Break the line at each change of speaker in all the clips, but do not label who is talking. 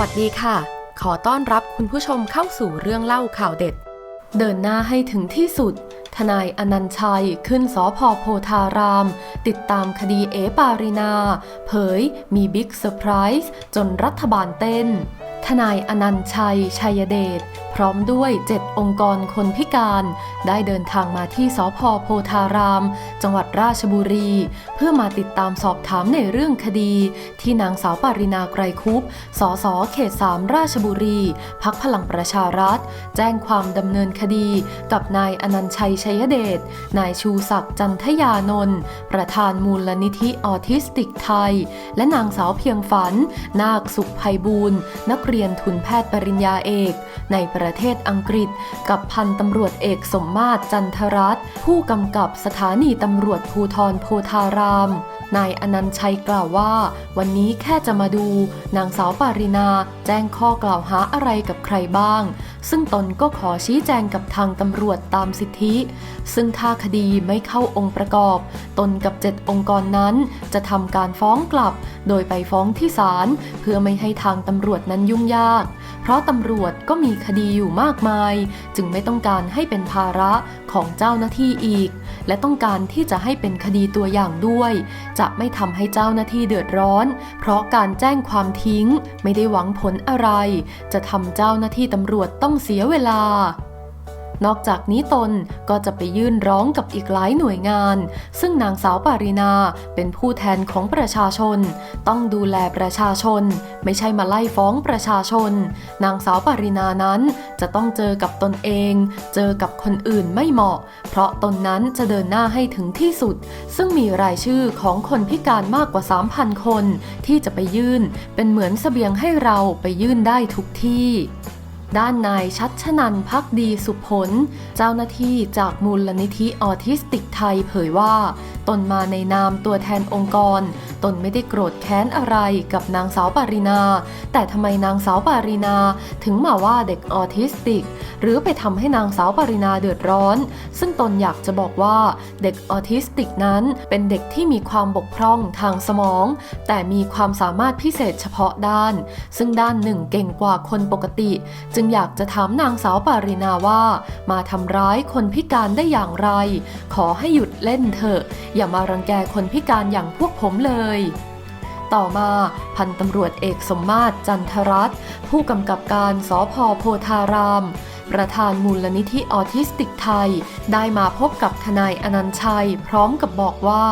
วัสดีค่ะ ขอต้อนรับคุณผู้ชมเข้าสู่เรื่องเล่าข่าวเด็ด เดินหน้าให้ถึงที่สุดทนายอนันชัยขึ้นสอพอโพธาราม ติดตามคดีเอปารินา เผยมีบิ๊กเซอร์ไพรส์จนรัฐบาลเต้น ทนายอนันชัย ชัยเดชพร้อมด้วย 7 องค์กรคนพิการ ได้เดินทางมาที่สพโพธาราม จังหวัดราชบุรี เพื่อมาติดตามสอบถามในเรื่องคดี ที่นางสาวปารินาไกรคุปสสเขต3ราชบุรี พักพลังประชารัฐ แจ้งความดำเนินคดี กับนายอนันชัยชัยเดช นายชูศักดิ์จันทยานนท์ประธานมูลนิธิออทิสติกไทย และนางสาวเพียงฝัน นาคสุขภัยบูรณ์นักเรียนทุนแพทย์ปริญญาเอก ในประเทศอังกฤษ กับพันตำรวจเอกสมมาตรจันทรัตน์ผู้กำกับสถานีตำรวจภูทรโพธาราม นายอนันชัยกล่าวว่า วันนี้แค่จะมาดู นางสาวปารินาแจ้งข้อกล่าวหาอะไรกับใครบ้าง ซึ่งตนก็ขอชี้แจงกับทางตำรวจตามสิทธิ ซึ่งถ้าคดีไม่เข้าองค์ประกอบ ตนกับเจ็ดองค์กรนั้น จะทำการฟ้องกลับ โดยไปฟ้องที่ศาลเพื่อไม่ให้ทางตำรวจนั้นยุ่งยาก เพราะตำรวจก็มีคดีอยู่มากมาย จึงไม่ต้องการให้เป็นภาระของเจ้าหน้าที่อีก และต้องการที่จะให้เป็นคดีตัวอย่างด้วย จะไม่ทำให้เจ้าหน้าที่เดือดร้อน เพราะการแจ้งความทิ้ง ไม่ได้หวังผลอะไร จะทำเจ้าหน้าที่ตำรวจต้องเสียเวลา นอกจากนี้ตนก็จะไปยื่นร้องกับอีกหลายหน่วยงาน ซึ่งนางสาวปารินาเป็นผู้แทนของประชาชน ต้องดูแลประชาชน ไม่ใช่มาไล่ฟ้องประชาชน นางสาวปารินานั้นจะต้องเจอกับตนเอง เจอกับคนอื่นไม่เหมาะ เพราะตนนั้นจะเดินหน้าให้ถึงที่สุด ซึ่งมีรายชื่อของคนพิการมากกว่า 3,000 คน ที่จะไปยื่นเป็นเหมือนเสบียงให้เราไปยื่นได้ทุกที่ ด้านนายชัดชนันพักดีสุผล เจ้าหน้าที่จากมูลนิธิออทิสติกไทยเผยว่า ตนมาในนามตัวแทนองค์กร ตนไม่ได้โกรธแค้นอะไรกับนางสาวปารินา แต่ทำไมนางสาวปารินาถึงมาว่าเด็กออทิสติก หรือไปทำให้นางสาวปารินาเดือดร้อน ซึ่งตนอยากจะบอกว่าเด็กออทิสติกนั้นเป็นเด็กที่มีความบกพร่องทางสมอง แต่มีความสามารถพิเศษเฉพาะด้าน ซึ่งด้านหนึ่งเก่งกว่าคนปกติ จึงอยากจะถามนางสาวปารินาว่า มาทำร้ายคนพิการได้อย่างไร ขอให้หยุดเล่นเถอะ อย่ามารังแกคนพิการอย่างพวกผมเลยต่อมาพันตำรวจเอกสมมาตรจันทรัตน์ผู้กำกับการสพโพธาราม ประธานมูลนิธิออทิสติกไทย ได้มาพบกับทนายอนันชัย พร้อมกับบอกว่า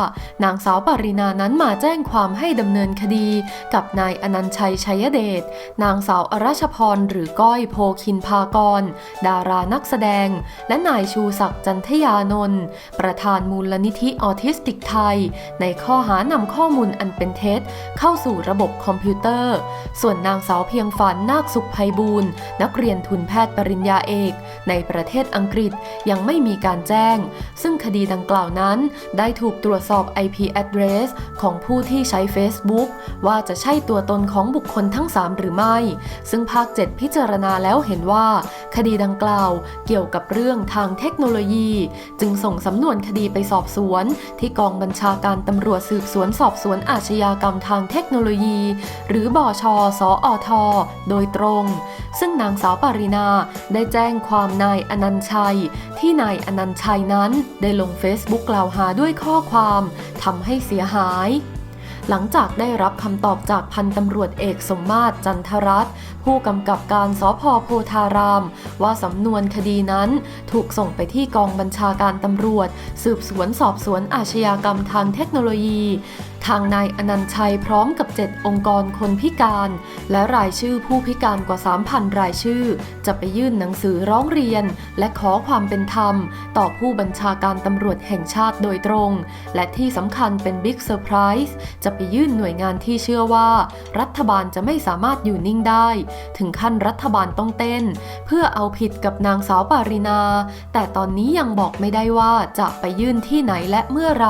นางสาวปรินานั้นมาแจ้งความให้ดำเนินคดี กับนายอนันชัยชัยเดช นางสาวอรัชพรหรือก้อยโพคินพากร ดารานักแสดง และนายชูศักดิ์จันทยานนท์ประธานมูลนิธิออทิสติกไทย ในข้อหานำข้อมูลอันเป็นเท็จ เข้าสู่ระบบคอมพิวเตอร์ ส่วนนางสาวเพียงฝันนาคสุขภัยบูรณ์นักเรียนทุนแพทย์ปริญญาเอกในประเทศอังกฤษยังไม่มีการแจ้ง ซึ่งคดีดังกล่าวนั้น ได้ถูกตรวจสอบ IP address ของผู้ที่ใช้ Facebook ว่าจะใช่ตัวตนของบุคคลทั้ง 3 หรือไม่ ซึ่งภาค 7 พิจารณาแล้วเห็นว่า คดีดังกล่าวเกี่ยวกับเรื่องทางเทคโนโลยี จึงส่งสำนวนคดีไปสอบสวน ที่กองบัญชาการตำรวจสืบสวนสอบสวนอาชญากรรมทางเทคโนโลยี หรือบอชสออทโดยตรงซึ่งนางสาวปารินาได้แจ้งความนายอนันชัย ที่นายอนันชัยนั้นได้ลงเฟซบุ๊กกล่าวหาด้วยข้อความทำให้เสียหายหลังจากได้รับคำตอบจากพันตำรวจเอกสมมาตรจันทรัตน์ผู้กำกับการสพโพธาราม ว่าสำนวนคดีนั้นถูกส่งไปที่กองบัญชาการตำรวจ สืบสวนสอบสวนอาชญากรรมทางเทคโนโลยี ทางนายอนันชัยพร้อมกับ 7 องค์กรคนพิการ และรายชื่อผู้พิการกว่า 3,000 รายชื่อ จะไปยื่นหนังสือร้องเรียน และขอความเป็นธรรม ต่อผู้บัญชาการตำรวจแห่งชาติโดยตรง และที่สำคัญเป็นบิ๊กเซอร์ไพรส์จะไปยื่นหน่วยงานที่เชื่อว่า รัฐบาลจะไม่สามารถอยู่นิ่งได้ ถึงขั้นรัฐบาลต้องเต้น เพื่อเอาผิดกับนางสาวปารินา แต่ตอนนี้ยังบอกไม่ได้ว่าจะไปยื่นที่ไหนและเมื่อไหร